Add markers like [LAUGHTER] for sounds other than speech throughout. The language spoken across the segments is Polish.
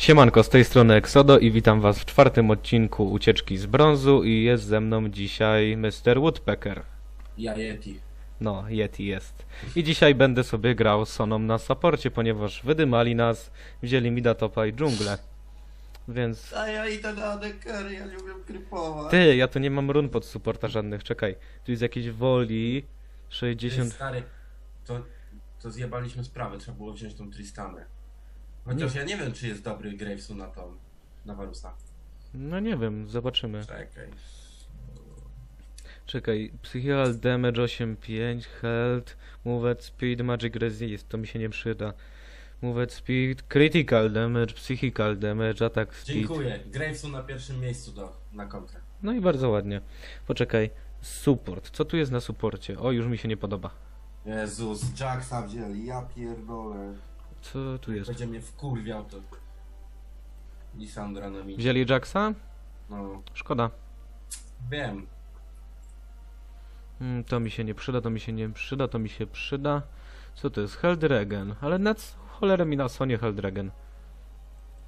Siemanko, z tej strony Exodo i witam was w czwartym odcinku Ucieczki z brązu i jest ze mną dzisiaj Mr. Woodpecker. Ja Yeti. No, Yeti jest. I dzisiaj będę sobie grał Soną na saporcie, ponieważ wydymali nas, wzięli mi datopa i dżunglę. Więc... A ja idę na adekery, ja nie umiem krypować. Ty, ja tu nie mam run pod supporta żadnych, czekaj. Tu jest jakieś woli... Ty, 60... stary, to, to zjebaliśmy sprawę, trzeba było wziąć tą Tristanę. Chociaż ja nie wiem, czy jest dobry Gravesu na tą, na Varusa. No nie wiem, zobaczymy. Czekaj. Czekaj, Psychical Damage 8.5, Health, Movement Speed, Magic Resist, to mi się nie przyda. Movement Speed, Critical Damage, Psychical Damage, Attack Speed. Dziękuję. Gravesu na pierwszym miejscu do, na kontrę. No i bardzo ładnie. Poczekaj, Support, co tu jest na supporcie? O, już mi się nie podoba. Jezus, Jacksa wzięli, ja pierdolę. Co tu jest? Będzie mnie wkurwiał to. Lisandra na. Wzięli Jacksa? No, Szkoda. wiem. Mm, to mi się nie przyda, to mi się nie przyda, to mi się przyda. Co to jest? Heldragon. Ale na c- cholerę mi na Sonie Heldragon.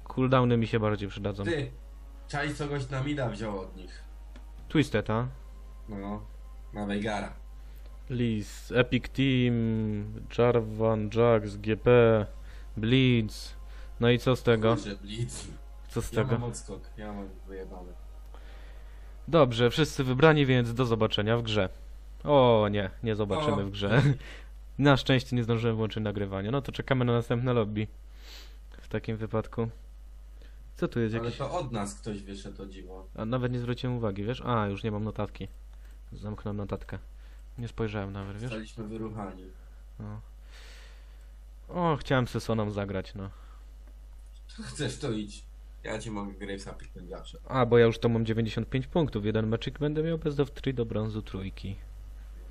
Cooldowny mi się bardziej przydadzą. Ty, czaj kogoś na mida wziął od nich. Twisted, a? No, na Veigara. Liz, Epic Team, Jarvan, Jax, GP, Blitz. No i co z tego? Kurczę, Blitz. Co z Ja tego? mam odskok, ja mam wyjebane. Dobrze, wszyscy wybrani, więc do zobaczenia w grze. O nie, nie zobaczymy O. w grze. [LAUGHS] Na szczęście nie zdążyłem włączyć nagrywania. No to czekamy na następne lobby. W takim wypadku. Co tu jest Ale jakiś... to od nas ktoś wyszedł, o dziwo. A nawet nie zwróciłem uwagi, wiesz? A, już nie mam notatki. Zamknąłem notatkę. Nie spojrzałem nawet, wiesz? Zostaliśmy wyruchani. No. O, chciałem Sesoną zagrać, no. Chcesz, to idź. Ja ci mogę Gravesa piknąć zawsze. A, bo ja już to mam 95 punktów. Jeden meczyk będę miał bez of 3 do brązu trójki.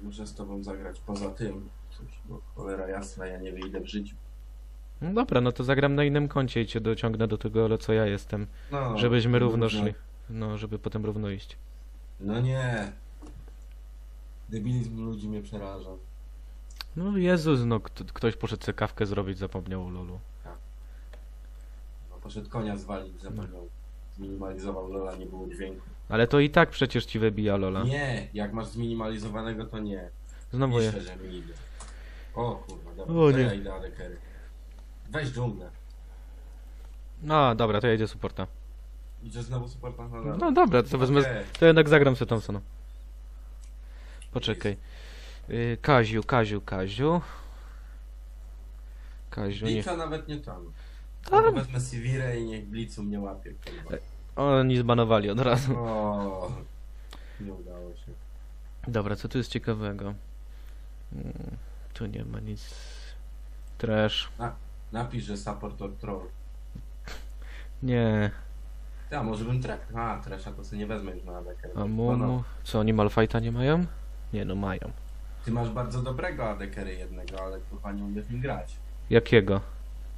Muszę z tobą zagrać poza tym. Coś, bo cholera jasna, ja nie wyjdę w życiu. No dobra, no to zagram na innym koncie i cię dociągnę do tego, ale co ja jestem. No, Żebyśmy równo szli. No, żeby potem równo iść. No nie. Debilizm ludzi mnie przeraża. No Jezus, no kto, ktoś poszedł sobie kawkę zrobić, zapomniał o lolu. No, poszedł konia zwalić, zapomniał. Zminimalizował Lola, nie było dźwięku. Ale to i tak przecież ci wybija lola. Nie, jak masz zminimalizowanego, to nie. Znowu je. Piszę, że mi idzie. O kurwa, dobra, O to nie. ja idę adekery. Weź dżunglę. No dobra, to ja idę supporta. Idziesz znowu dole. No dobra, to wezmę... To jednak zagram sobie Thompsona. Poczekaj. Y, Kaziu, Kaziu, Kaziu. Kaziu, nie... Blitza nawet nie tam. Tam. Tam. Wezmę Sivirę i niech Blitzu mnie łapie, kurwa. Oni zbanowali od razu. O, nie udało się. Dobra, co tu jest ciekawego? Mm, Tu nie ma nic. Trash. Napisz, że support or troll. Nie. Ja, może bym track. A, Tresha to sobie nie wezmę już na adekery. A Mumu. Co oni Malfighta nie mają? Nie no mają. Ty masz bardzo dobrego adekery jednego, ale kurwa nie umiesz nim grać. Jakiego?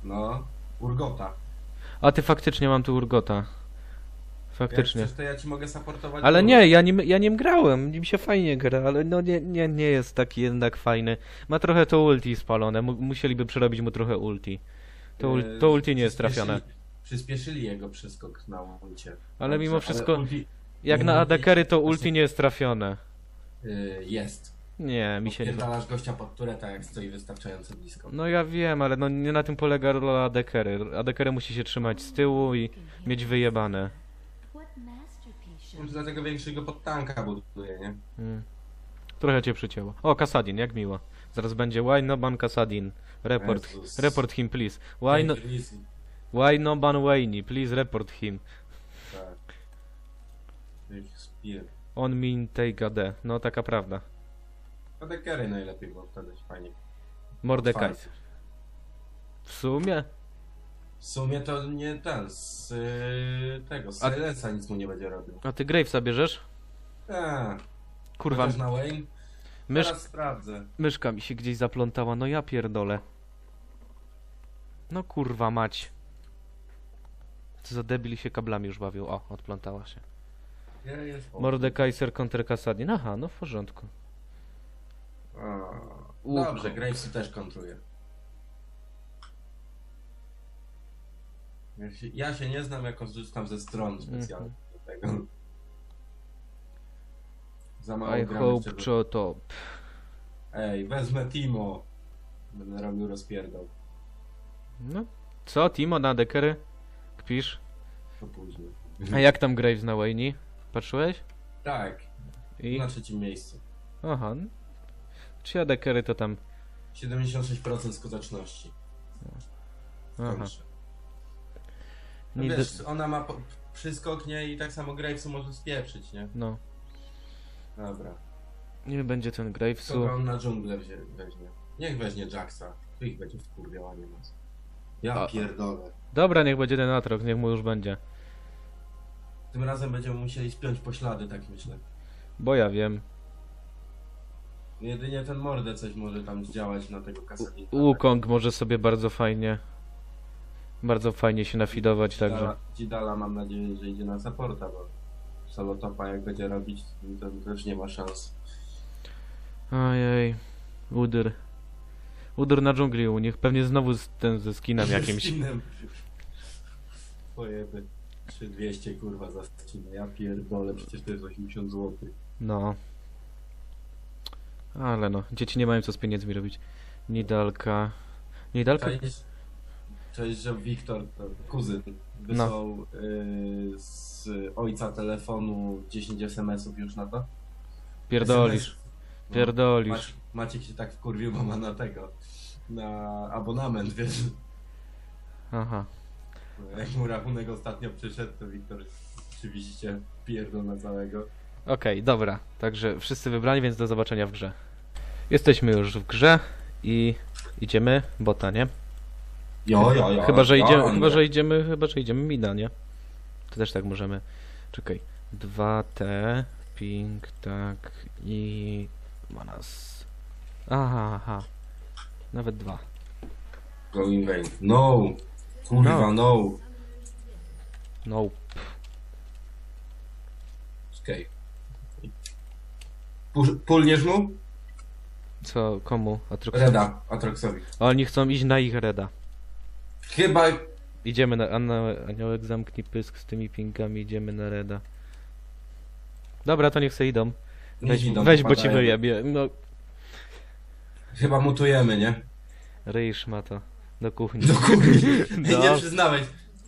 No, Urgota. A ty faktycznie mam tu Urgota. Faktycznie. Jak chcesz, to ja ci mogę supportować. Ale nie, ja nim, ja nim grałem, nim się fajnie gra, ale no nie, nie, nie jest taki jednak fajny. Ma trochę to ulti spalone, mu, musieliby przerobić mu trochę ulti. To, ul, to ulti nie jest trafione. Przyspieszyli jego przeskok na ulcie. Ale mimo wszystko, ulti, jak nie na ulti, adekery to ulti nie jest trafione. yy, jest. Nie, mi się nie... Pierdalasz gościa pod tureta, jak stoi wystarczająco blisko. No ja wiem, ale no nie na tym polega rola adekery. Adekery musi się trzymać z tyłu i mieć wyjebane. Może dlatego większego podtanka buduje, nie? Mm. Trochę cię przycięło. O, Kasadin, jak miło. Zaraz będzie Why no ban Kasadin. Report, Jezus. report him please. Why no, Easy. why no ban Wayne? Please report him. Tak. On mean take AD. No taka prawda. Adekery najlepiej, bo wtedy fajnie. Mordekaj. Otwarty. W sumie? W sumie to nie ten, z y, tego, z A- nic mu nie będzie robił. A ty Gravesa bierzesz? Eee, Kurwa, chociaż na Wayne? mysz, Teraz sprawdzę. myszka mi się gdzieś zaplątała. No ja pierdolę. No kurwa mać. Co za debil się kablami już bawił. O, odplątała się. Gdzie jest? Mordekaiser kontra Kasadin. Aha, no w porządku. A, Łuko. Dobrze, Gravesu też kontruje. Ja się, ja się nie znam, jak korzystam ze stron specjalnych do tego. Za mało I gram hope jeszcze- top. Ej, wezmę Timo. Będę robił rozpierdol. No. Co, Timo na dekery? Kpisz? To później. A jak tam Graves na Wayne? Patrzyłeś? Tak, I? na trzecim miejscu. Aha. Czy ja dekery to tam... 76% skuteczności. Aha. No Nie wiesz, ona ma po, przyskok, nie? I tak samo Gravesu może spieprzyć, nie? No. Dobra. Nie będzie ten Gravesu. Kogo on na dżunglę wzie, weźmie? Niech weźmie Jacksa. Tu ich będzie wkurwiał, a nie nas. Ja A- pierdolę. Dobra, niech będzie ten Atrox, niech mu już będzie. Tym razem będziemy musieli spiąć poślady, tak myślę. Bo ja wiem. Jedynie ten mordę coś może tam zdziałać na tego kasadnika. Wukong może sobie bardzo fajnie... Bardzo fajnie się nafidować, także... Dzidala mam nadzieję, że idzie na supporta, bo solotopa jak będzie robić, to też nie ma szans. Ojej. Udyr. Udyr na dżungli u nich. Pewnie znowu z, ten ze skinem [LAUGHS] jakimś. Skinem. Pojeby. 3200 kurwa za skinę. Ja pierdolę, przecież to jest 80 zł. No. Ale no, dzieci nie mają co z pieniędzmi robić. Nidalka. Nidalka? Cześć, cześć że Wiktor, to kuzyn, wysłał y, z ojca telefonu 10 SMS-ów już na to. Pierdolisz. SMS. No. Pierdolisz. Mac- Maciek się tak wkurwił, bo ma na tego, na abonament, wiesz. Aha. Jak mu rachunek ostatnio przyszedł, to Wiktor oczywiście pierdol na całego. Okej, dobra. Także wszyscy wybrani, więc do zobaczenia w grze. Jesteśmy już w grze i idziemy bota, nie? Jo, jo, jo. Chyba, że idziemy, chyba, że idziemy, chyba, że idziemy mida, nie? To też tak możemy. Czekaj. 2T, ping, tak i ma nas. Aha, aha. Nawet dwa. Going vain. No! Kurwa, no! No. Okej. Okay. Pulniesz mu? Co, komu? Atroxowi? Reda, Atroxowi. Oni chcą iść na ich reda. Chyba... Idziemy na aniołek zamknij pysk z tymi pingami, idziemy na reda. Dobra, to niech se idą. Nie Weź, idą, weź bo ci wyjebie. No, Chyba mutujemy, nie? ryjsz ma to. Do kuchni. Do kuchni. [LAUGHS] No. Nie przyznawaj,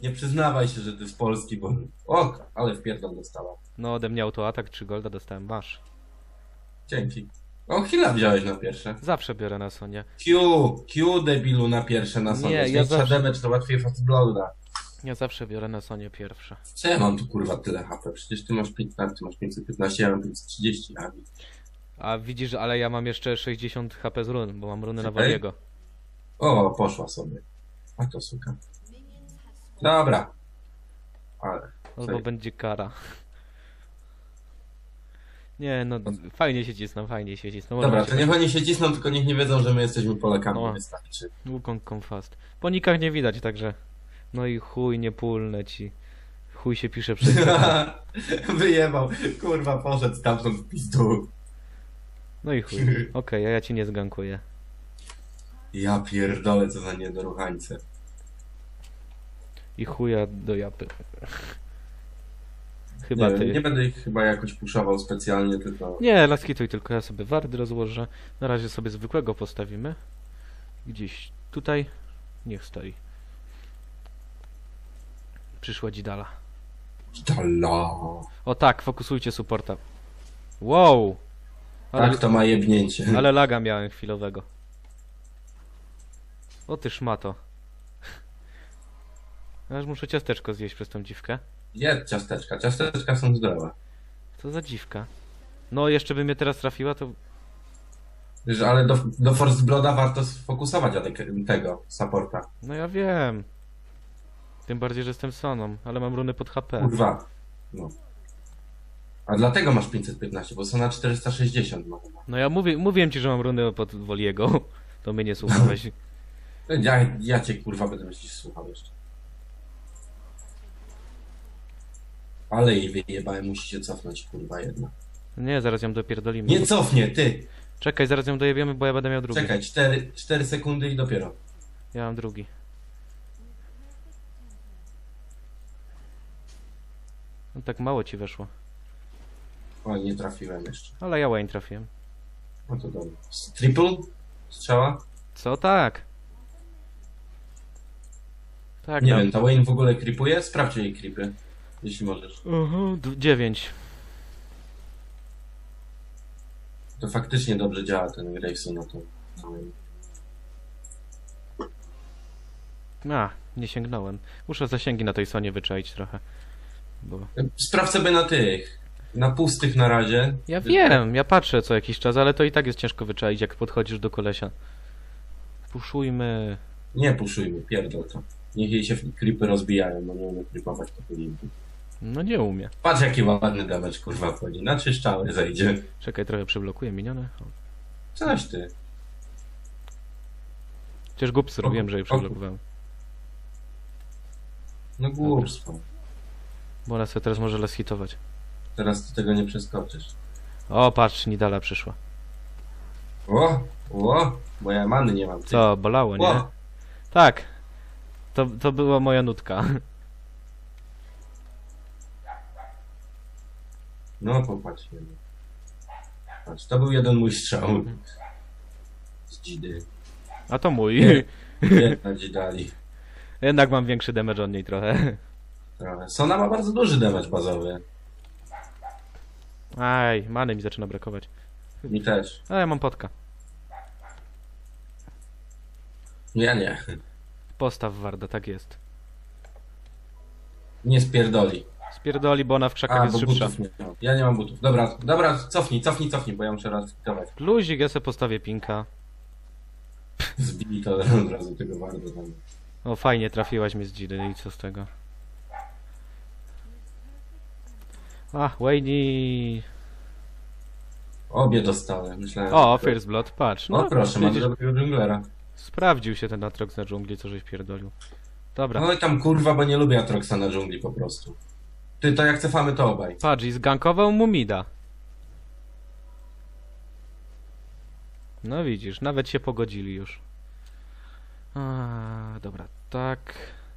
nie przyznawaj się, że ty z Polski, bo... O, ale wpierdol dostała. No, ode mnie autoatak 3 golda dostałem, masz. Dzięki. O, chwila wziąłeś na pierwsze. Zawsze biorę na Sonie. Q, Q debilu na pierwsze na sobie. Nie, ja zawsze- damage, to łatwiej fast bloda. Ja zawsze biorę na Sonie pierwsze. Co ja mam tu kurwa tyle HP? Przecież ty masz 15, ty masz 515, ja mam 530, a A widzisz, ale ja mam jeszcze 60 HP z run, bo mam runy na Czekaj. Waliego. O, poszła sobie. A to suka. Dobra. Ale. Albo będzie kara. Nie, no fajnie się cisną, fajnie się cisną. Dobra, to niech oni się cisną, tylko niech nie wiedzą, że my jesteśmy Polakami. No. Wystarczy. Wukong come fast. Po nikach nie widać, także... No i chuj, nie pulnę ci. Chuj się pisze przez... [LAUGHS] Wyjebał. Kurwa, poszedł stamtąd w pizdu. No i chuj. [LAUGHS] Okej, a ja ci nie zgankuję. Ja pierdolę, co za niedoruchańce. I chuja do japy. Chyba nie, ty. nie będę ich chyba jakoś puszował specjalnie, tylko... Nie, laskituj, tylko ja sobie wardy rozłożę. Na razie sobie zwykłego postawimy. Gdzieś tutaj. Niech stoi. Przyszła dzidala. Dala. O tak, fokusujcie supporta. Wow! Ale, Tak to ma jebnięcie. [LAUGHS] ale laga miałem chwilowego. O ty szmato. Aż muszę ciasteczko zjeść przez tą dziwkę. Jedz ciasteczka. Ciasteczka są zdrowe. Co za dziwka. No, jeszcze by mnie teraz trafiła, to Wiesz, ale do, do Force Blooda warto sfokusować adek- tego, supporta. No ja wiem. Tym bardziej, że jestem Soną, ale mam runy pod HP. Kurwa. No. A dlatego masz 515, bo są na 460 ma. No ja mówię, mówiłem ci, że mam runy pod Woliego. To mnie nie słuchałeś. Ja, ja cię kurwa będę myślisz słuchał jeszcze. Ale jej wyjebałem, musi się cofnąć, kurwa jedna. Nie, zaraz ją dopierdolimy. Nie cofnie, ty! Czekaj, zaraz ją dojebiemy, bo ja będę miał drugi. Czekaj, 4, 4 sekundy i dopiero. Ja mam drugi. tak mało ci weszło. O, nie trafiłem jeszcze. Ale ja Wayne trafiłem. No to dobrze. S- Triple? Strzała? Co tak? Tak, nie dam. wiem, ta Wayne w ogóle creepuje? Sprawdź jej creepy. Jeśli możesz. Aha, d- dziewięć. To faktycznie dobrze działa ten Graveson na Wayne. A, nie sięgnąłem. Muszę zasięgi na tej Sonie wyczaić trochę. Bo... Sprawdź sobie na tych. Na pustych na razie. Ja wiem, ja patrzę co jakiś czas, ale to i tak jest ciężko wyczaić, jak podchodzisz do kolesia. Puszujmy. Nie puszujmy, pierdol to. Niech jej się creepy rozbijają, bo nie umie creepować to powinien. No nie umie. Patrz jaki ładny damage kurwa wchodzi. Na trzy strzały zejdzie. Czekaj, trochę przyblokuję miniony. O. Coś ty. Przecież głupcy robiłem, że je przeblokowałem. No głupstwo. Bo ona sobie teraz może las hitować. Teraz ty tego nie przeskoczysz. O, patrz, Nidala przyszła. O, o, bo ja many nie mam. Co, bolało, nie? O, Tak. To, to była moja nutka. No popatrz. się. Patrz, to był jeden mój strzał. Z dzidy. A to mój. Nie. [LAUGHS] Jedna dzidali. Jednak mam większy damage od niej trochę. Trochę. Sona ma bardzo duży damage bazowy. Aj, many mi zaczyna brakować. Mi też. Ale ja mam potka. Ja nie. Postaw Warda, tak jest. Nie spierdoli. Spierdoli, bo ona w krzakach A, jest bo szybsza. butów nie mam. Ja nie mam butów. Dobra, dobra, cofnij, cofnij, cofnij, bo ja muszę raz kwitować. Luzik, ja sobie postawię pinka. Zbili to [LAUGHS] od razu tego bardzo tam. O, fajnie trafiłaś mnie z dzidy i co z tego? A, Wayne. Obie dostały, myślałem. O, że- First Blood, patrz. No, proszę, mam widzisz, dobrego dżunglera. sprawdził się ten Atrox na dżungli, co żeś pierdolił. Dobra, No i tam kurwa, bo nie lubię Atroxa na dżungli po prostu. Ty, to jak cefamy to obaj. patrz, i zgankował mu Mida. No widzisz, nawet się pogodzili już. A, dobra, tak.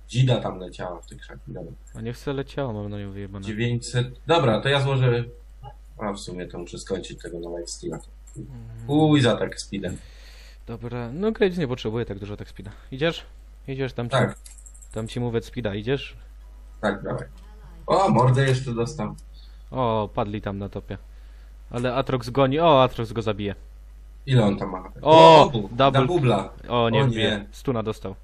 Dzida tam leciała w tych. Dobra. A nie chcę leciało, mam na nią wyjebane. 900. Dobra, to ja złożę. A w sumie to muszę skończyć tego na Lifesteala. Uj, za tak speedem. Dobra, no Graves nie potrzebuje tak dużo tak speeda. Idziesz? Idziesz tam ci, Tak, tam ci mówię speeda, idziesz? tak, dawaj. O, mordę jeszcze dostał. O, padli tam na topie. Ale Atrox goni, o, Atrox go zabije. Ile on tam ma? O, double. Na bubla. O, nie O wbije, nie. stuna dostał.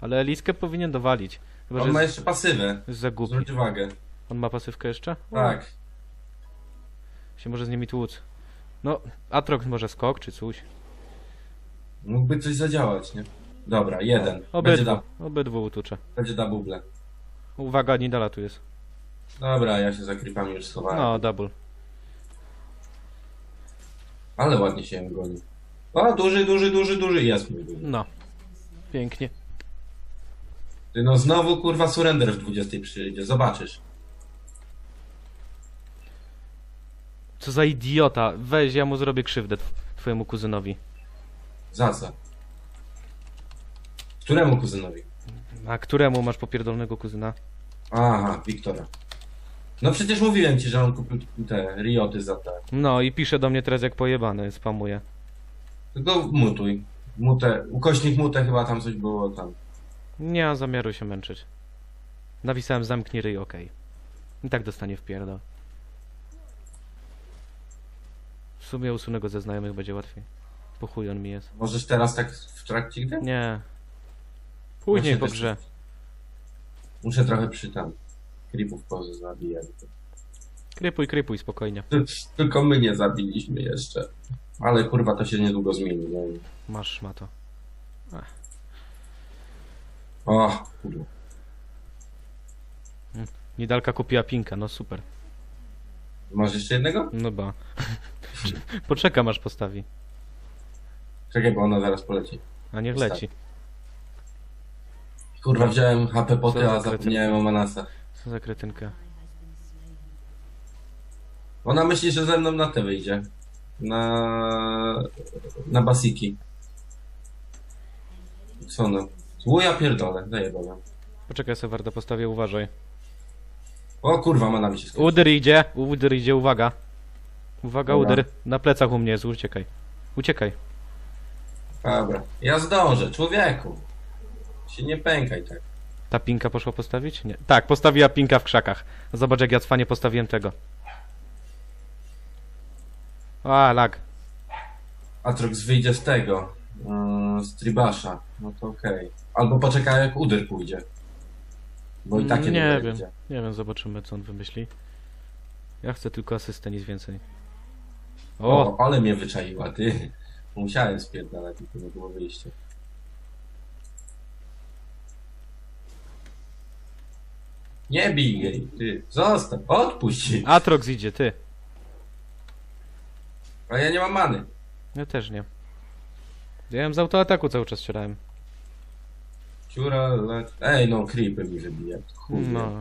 Ale Eliskę powinien dowalić. Chyba, On ma jeszcze pasywę. jest za głupi. Zwróć uwagę. On ma pasywkę jeszcze? O, Tak. Się może z nimi tłuc. No, Atrox może skok czy coś. Mógłby coś zadziałać, nie? Dobra, jeden. Będzie Obydwu, da, obydwu utucze. będzie da buble. Uwaga, Nidala tu jest. Dobra, ja się za creepami już schowałem. No, double. Ale ładnie się goni. O, duży, duży, duży, duży. Jest mój duży. No. Pięknie. Ty no znowu kurwa surrender w 20 przyjdzie. Zobaczysz. Co za idiota. Weź, ja mu zrobię krzywdę tw twojemu kuzynowi. Za co? Któremu kuzynowi? A któremu masz popierdolnego kuzyna? Aha, Wiktora. No przecież mówiłem ci, że on kupił te rioty za te. No i pisze do mnie teraz jak pojebany, spamuje. Tylko mutuj. Mutę, ukośnik mutę chyba tam coś było tam. Nie mam zamiaru się męczyć. Napisałem zamknij ryj, okej. I tak dostanie w pierdol. W sumie usunę go ze znajomych, będzie łatwiej. Po chuj on mi jest. Możesz teraz tak w trakcie gry? Nie. Później po grze. Muszę trochę przy tam. Creepów pozabijać. Krypuj, krypuj, spokojnie. Tylko my nie zabiliśmy jeszcze. Ale kurwa to się niedługo zmieni. No. Masz szmato. O, kurwa. Nidalka kupiła pinka, no super. Masz jeszcze jednego? No ba. [LAUGHS] Poczekam aż postawi. Czekaj, bo ona zaraz poleci. A niech Postawi. leci. Kurwa, wziąłem HP Co poty, za a zapomniałem o manasa. Co za kretynka. Ona myśli, że ze mną na te wyjdzie. Na... na basiki. Co no? Ło, ja pierdolę, zajebałem. Poczekaj, sobie Warda postawię, uważaj. O kurwa, mana mi się skończyła. Udyr idzie, udyr idzie, uwaga. Uwaga, Dobra. udyr. Na plecach u mnie jest, uciekaj. Uciekaj. Dobra. Ja zdążę, człowieku. Się nie pękaj tak. Ta pinka poszła postawić? Nie. Tak, postawiła pinka w krzakach. Zobacz jak ja cwanie postawiłem tego. A, lag. Atrox wyjdzie z tego. Yy, z Tribasza. No to okej. Albo poczekaj jak Udyr pójdzie. Bo i takie Nie wiem. idzie. Nie wiem, zobaczymy co on wymyśli. Ja chcę tylko asystę, nic więcej. O! O, ale mnie wyczaiła, ty. Musiałem spierdalać, tylko nie było wyjścia. Nie bij jej, ty. Zostaw, odpuść jej. Atrox idzie, ty. A ja nie mam many. Ja też nie. Ja ją z autoataku cały czas ścierałem. Ciura, le... Ej, no, creepy mi. Chuj. No.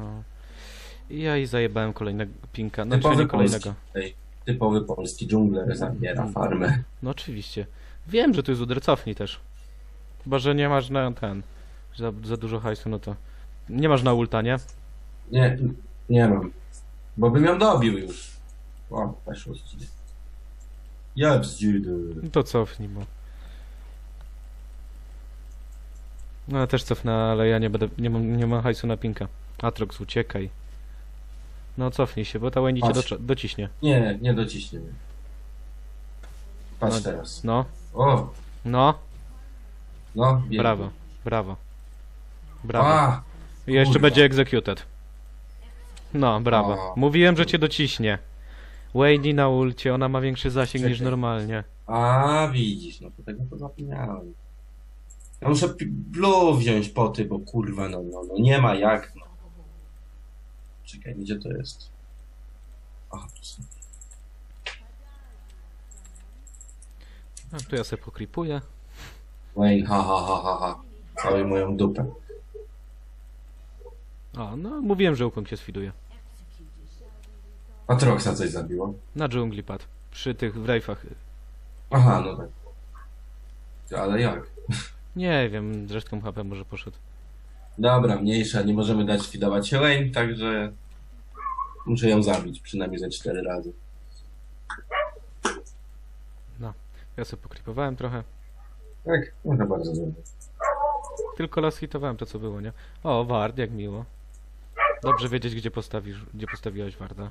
I ja i zajebałem kolejnego pinka. Znaczy Typowy nie kolejnego. polski. Ej, typowy polski dżungler zabiera farmę. No oczywiście. Wiem, że tu jest uder, cofnij też. Chyba, że nie masz na ten. Za, za dużo hajsu, no to. Nie masz na ulta, nie? Nie, nie mam. Bo bym ją dobił już. O, weszło z. Ja bzdzidy. No to cofnij, bo. No ja też cofnę, ale ja nie będę. Nie mam, nie mam hajsu na pinka. Atrox, uciekaj. No cofnij się, bo ta Wendy cię Patrz. dociśnie. Nie, nie dociśnie mnie. Patrz No. teraz. No, O, no, no, biegnie. brawo, brawo. Brawo. A, I jeszcze kurwa. będzie executed. No, brawo. O. Mówiłem, że cię dociśnie. Wayne na ulcie, ona ma większy zasięg niż Czekaj. normalnie. a, widzisz, no to tego to zapomniałem. Ja muszę pi- blue wziąć poty, bo kurwa, no, no, no, nie ma jak, no. Czekaj, gdzie to jest? Aha, tu są. A tu ja sobie pokripuję. Wayne, ha, ha, ha, ha, ha. Cały moją dupę. O, no mówiłem, że ukłon cię sfiduje. A Troxa coś zabiło? Na dżungli padł. Przy tych wrejfach. Aha, no tak. Ale jak? Nie wiem, z resztką HP może poszedł. Dobra, mniejsza, nie możemy dać fidować się Wayne, także muszę ją zabić przynajmniej ze cztery razy. Ja sobie pokripowałem trochę. Tak, może bardzo dobrze. Tylko las hitowałem to co było, nie? O, Ward, jak miło. Dobrze wiedzieć, gdzie postawisz, gdzie postawiłeś Warda.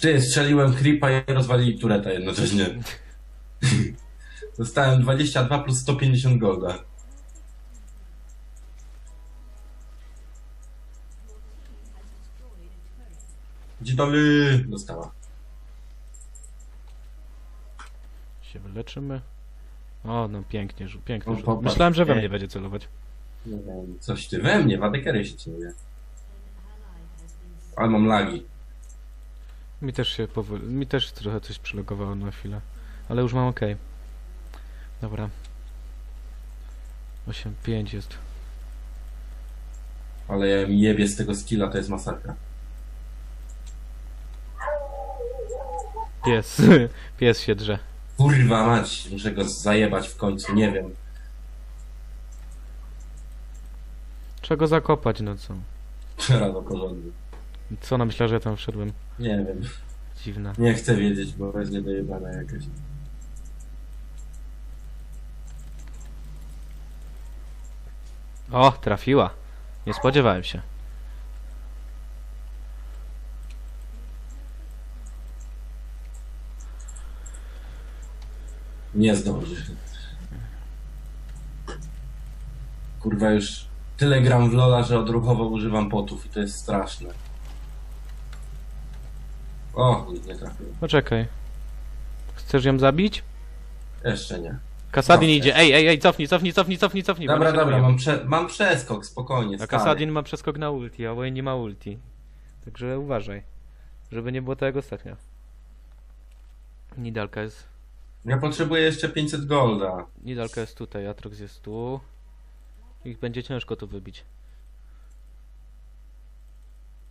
Ty, strzeliłem creepa i rozwalili tureta jednocześnie. [LAUGHS] Dostałem 22 plus 150 golda. Gdzie dalej? Dostała. Się wyleczymy. O, no pięknie, żu- O, popatrz. Myślałem, że we Nie. mnie będzie celować. Nie wiem, coś ty we mnie, wadekery się celuje. Ale mam lagi. Mi też się powoli, mi też trochę coś przylogowało na chwilę. Ale już mam ok. Dobra. 8-5 jest. Ale ja mi jebie z tego skilla, to jest masakra. Pies. [LAUGHS] Pies się drze. Kurwa mać, muszę go zajebać w końcu, nie wiem. Trzeba go zakopać, no co? Rano porządnie. Co ona myślała, że ja tam wszedłem? Nie wiem, Dziwne. nie chcę wiedzieć, bo jest niedojebana jakaś. O, trafiła. Nie spodziewałem się. Nie zdąży. Kurwa już tyle gram w Lola, że odruchowo używam potów i to jest straszne. O, nie trafiłem. Poczekaj. Chcesz ją zabić? Jeszcze nie. Kasadin Dobrze. idzie. Ej, ej, ej, cofnij, cofnij, cofnij, cofnij, cofnij. bo Dobra, ona się dobra, mam, prze mam przeskok, spokojnie, A stary. Kasadin ma przeskok na ulti, a Wayne nie ma ulti. Także uważaj. Żeby nie było tak jak ostatnio. Nidalka jest. Ja potrzebuję jeszcze 500 golda. Nidalka jest tutaj, Atrox jest tu. Ich będzie ciężko tu wybić.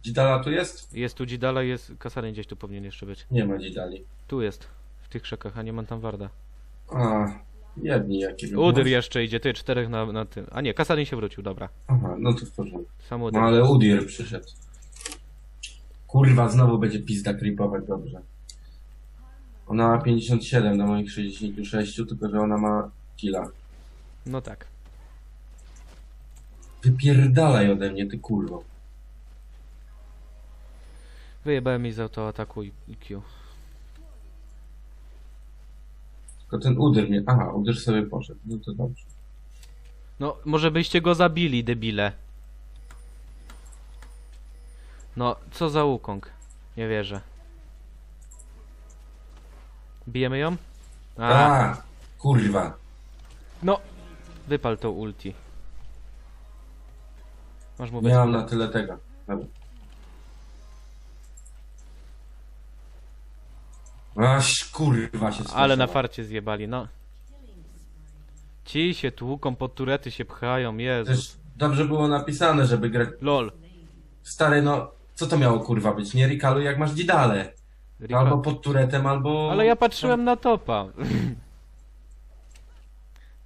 Dzidala tu jest? Jest tu Dzidala, jest. Kasadin gdzieś tu powinien jeszcze być. Nie ma Dzidali. Tu jest. W tych krzakach, a nie mam tam Warda. A, jedni jakie. Udyr jeszcze idzie, ty, czterech na, na tym. A nie, Kasadin się wrócił, dobra. Aha, no to w porządku. Sam Udyr. No ale Udir przyszedł. Kurwa, znowu będzie pizda creepować dobrze. Ona ma 57 na moich 66, tylko że ona ma killa. No tak. Wypierdalaj ode mnie, ty kurwo. Wyjebałem jej z autoataku i, i Q. Tylko ten uder mnie... Aha, uder sobie poszedł. No to dobrze. No, może byście go zabili, debile. No, co za Wukong? Nie wierzę. Bijemy ją? A, A, kurwa. no! Wypal to ulti. Masz mu Miałam bez... na tyle tego. Dobra. Aż kurwa się Ale na farcie zjebali, no. Ci się tłuką, pod turety się pchają, Jezus. Też dobrze było napisane, żeby grać... LOL. Stary, no... Co to miało kurwa być? Nie Rikalu jak masz Didale. Ripa- Albo pod turetem, albo... Ale ja patrzyłem na topa.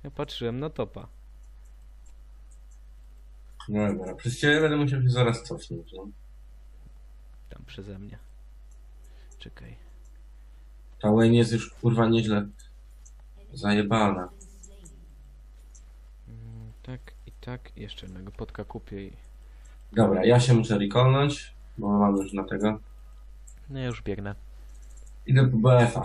Ja patrzyłem na topa. No dobra, przez ciebie będę musiał się zaraz cofnąć, no. Tam przeze mnie. Czekaj. Ta Wayne jest już kurwa nieźle zajebana. Mm, Tak i tak. Jeszcze jednego podka kupię i... Dobra, ja się muszę recallnąć, bo mam już na tego. No ja już biegnę. Idę po BF-a.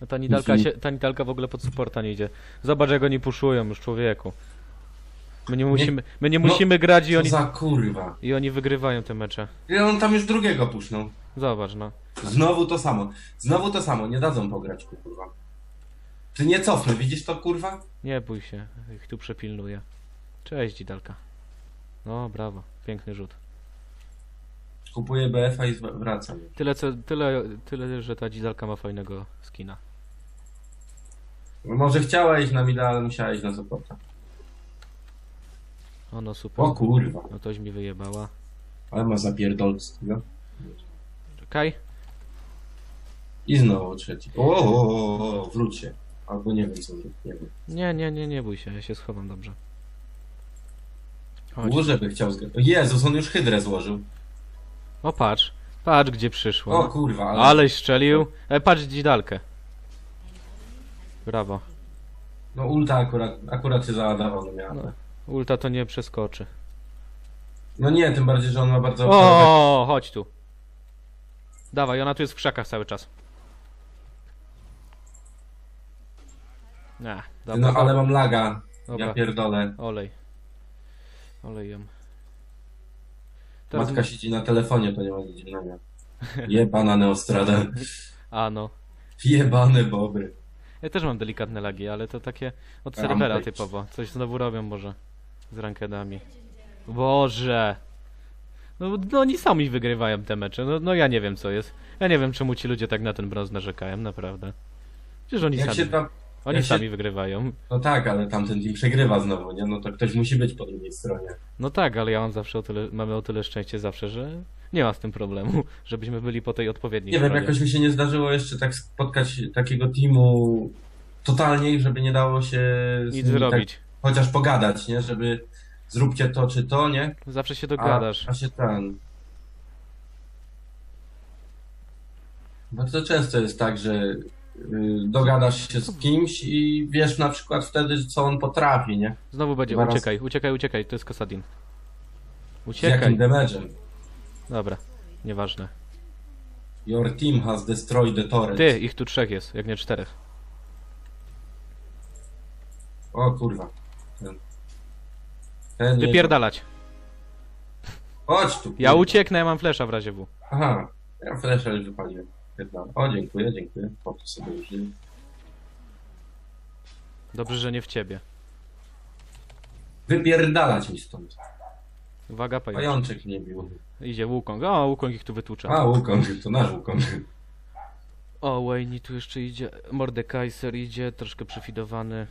No ta nidalka, się, ta nidalka w ogóle pod supporta nie idzie. Zobacz jak oni puszują już człowieku. My nie musimy, my nie No, musimy grać i Co oni, za kurwa. i oni wygrywają te mecze. I on tam już drugiego pusznął. Zobacz no. Znowu to samo. Znowu to samo, nie dadzą pograć, kurwa. Ty nie cofnę, widzisz to, kurwa? Nie bój się, ich tu przepilnuję. Cześć Didalka. No brawo, piękny rzut. Kupuję BF-a i wracam. Tyle, co, tyle, tyle, że ta Didalka ma fajnego skina. Może chciała iść na mida, ale musiała iść na supporta. O no super. O kurwa. No toś mi wyjebała. Ale ma zapierdolskiego. Czekaj. I znowu trzeci. O, o, o, o, wróć się. Albo nie wiem co nie wiem. Nie, nie, nie, nie bój się, ja się schowam dobrze. Chodź. Łóże by chciał zgrać. Jezus, on już hydrę złożył. O patrz, patrz gdzie przyszło. O kurwa, ale... Aleś strzelił. E, patrz Didalkę. Brawo. No ulta akurat, akurat się załadował miała. No. No. Ulta to nie przeskoczy. no nie, tym bardziej, że on ma bardzo... O, chodź tu. Dawaj, ona tu jest w krzakach cały czas. Nie, dobra. No ale mam laga. dobra. Ja pierdolę. Olej. Olej ją. Teraz Matka siedzi na telefonie, to nie ma nic dziwnego. Jebana Neostrada. [LAUGHS] A no. Jebane bobry. Ja też mam delikatne lagi, ale to takie od serwera typowo. Coś znowu robią może z rankedami. Boże! No, no oni sami wygrywają te mecze. No, no ja nie wiem co jest. Ja nie wiem czemu ci ludzie tak na ten brąz narzekają, naprawdę. Przecież oni Jak sami, się tam... oni jak się- sami wygrywają. No tak, ale tamten team przegrywa znowu, nie? No to ktoś musi być po drugiej stronie. No tak, ale ja mam zawsze o tyle, mamy o tyle szczęście zawsze, że nie ma z tym problemu, [LAUGHS] żebyśmy byli po tej odpowiedniej Nie wiem, stronie. jakoś mi się nie zdarzyło jeszcze tak spotkać takiego teamu totalnie, żeby nie dało się z Nic nimi zrobić. Tak, chociaż pogadać, nie? Żeby zróbcie to czy to, nie? Zawsze się dogadasz. a się ten... Bardzo często jest tak, że y, dogadasz się z kimś i wiesz na przykład wtedy, co on potrafi, nie? Znowu będzie, Dwa razy. uciekaj, uciekaj, uciekaj, to jest Kasadin. Z jakim Uciekaj. damage'em. Dobra, nieważne. Your team has destroyed the turret. Ty, ich tu trzech jest, jak nie czterech. O kurwa. Ten. Ten nie- Wypierdalać. Chodź tu. Ja kurwa. ucieknę, ja mam flesza w razie W. Aha, ja flasha już wypaliłem. Pierdolę. O, dziękuję, dziękuję. Po to sobie użyję. Dobrze, że nie w ciebie. Wypierdalać mi stąd. Uwaga, pająk. Pajączek nie bił. Idzie Wukong. O, Wukong ich tu wytłucza. A, Wukong, to nasz Wukong. O, Wayne tu jeszcze idzie. Mordekaiser idzie, troszkę przefidowany.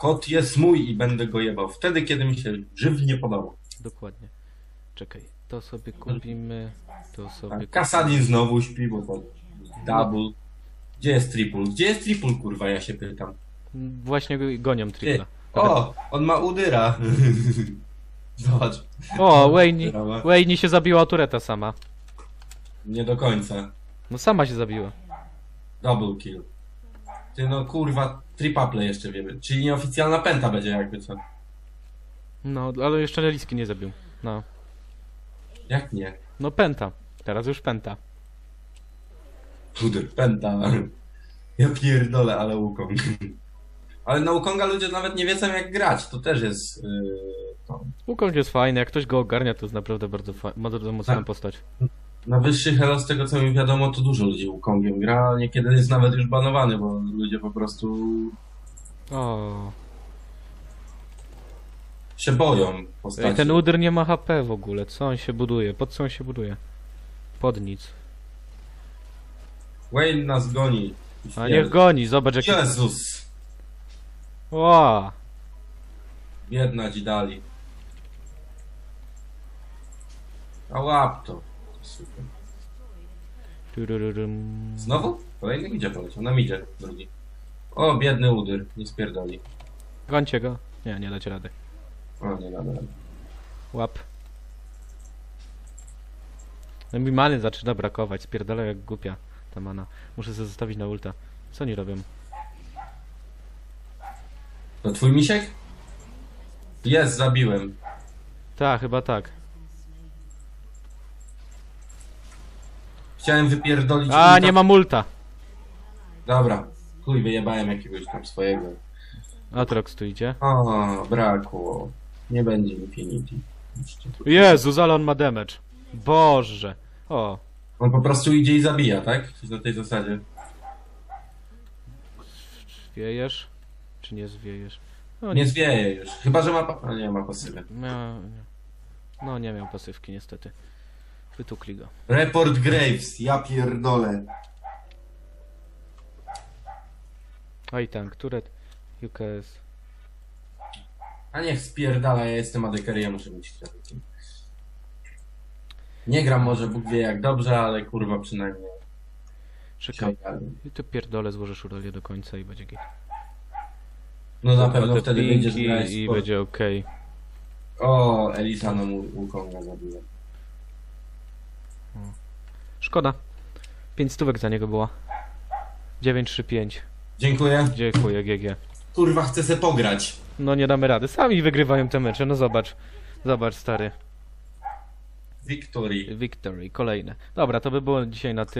Kot jest mój i będę go jebał wtedy, kiedy mi się żywnie podoba. Dokładnie. Czekaj, to sobie kupimy. To sobie. Tak, Kasadin znowu śpi, bo to double. Gdzie jest triple? Gdzie jest triple, kurwa, ja się pytam. Właśnie go gonią tripla. O, on ma udyra. [LAUGHS] Zobacz. O, Wayne. Wayne się zabiła tureta sama. Nie do końca. No sama się zabiła. Double kill. Ty no kurwa, tripaple jeszcze wiemy. Czyli nieoficjalna penta będzie jakby co. No, ale jeszcze Liski nie zabił. No. Jak nie? No penta. Teraz już penta. Puder, penta. Ja pierdolę, ale Wukong. Ale na Wukonga ludzie nawet nie wiedzą jak grać. To też jest... Yy, to. Wukong jest fajny, jak ktoś go ogarnia, to jest naprawdę bardzo, fa- bardzo mocną Tak. postać. Na wyższych elo, z tego co mi wiadomo, to dużo ludzi Wukongiem gra, ale niekiedy jest nawet już banowany, bo ludzie po prostu O. się boją postaci. Ej, ten Udyr nie ma HP w ogóle. Co on się buduje? Pod co on się buduje? Pod nic. Wayne nas goni. A niech goni, zobacz jaki... Jezus! Ła! Biedna Dzidali. A łap to. Super. Turururym. Znowu? Kolejny gdzie poleciał? Na midzie drugi. O, biedny udyr. Nie spierdoli. Gońcie go. Nie, nie dać rady. O, nie nada. Łap. No mi many zaczyna brakować. Spierdala jak głupia ta mana. Muszę sobie zostawić na ulta. Co oni robią? To twój misiek? Jest, zabiłem. Tak, chyba tak. Chciałem wypierdolić A, ulta. nie mam ulta. Dobra. Chuj, wyjebałem jakiegoś tam swojego. Atrox tu idzie. O, brakło. Nie będzie Infinity. Jeszcze tu. Jezus, ale on ma damage. Boże. O, On po prostu idzie i zabija, tak? Coś na tej zasadzie. wiejesz? Czy nie zwiejesz? No Nie zwieje już. Chyba, że ma... Pa... A nie, ma pasywę. Mia... No nie miał pasywki niestety. Wytukli go. Report Graves, ja pierdolę. A i tank, turet, UKS. A niech spierdala, ja jestem adekery, ja muszę mieć kwiaty. Nie gram może Bóg wie jak dobrze, ale kurwa przynajmniej Czekaj, i to pierdolę złożysz urolię do końca i będzie git. No na pewno te wtedy będziesz grać i sport. będzie okej. O, Elisa no mu Wukonga zabiła. Szkoda. 5 stówek za niego było. 935. Dziękuję. Dziękuję GG. Kurwa, chcę se pograć. No nie damy rady. Sami wygrywają te mecze, no zobacz. Zobacz stary. Victory. Victory, kolejne. Dobra, to by było dzisiaj na tyle.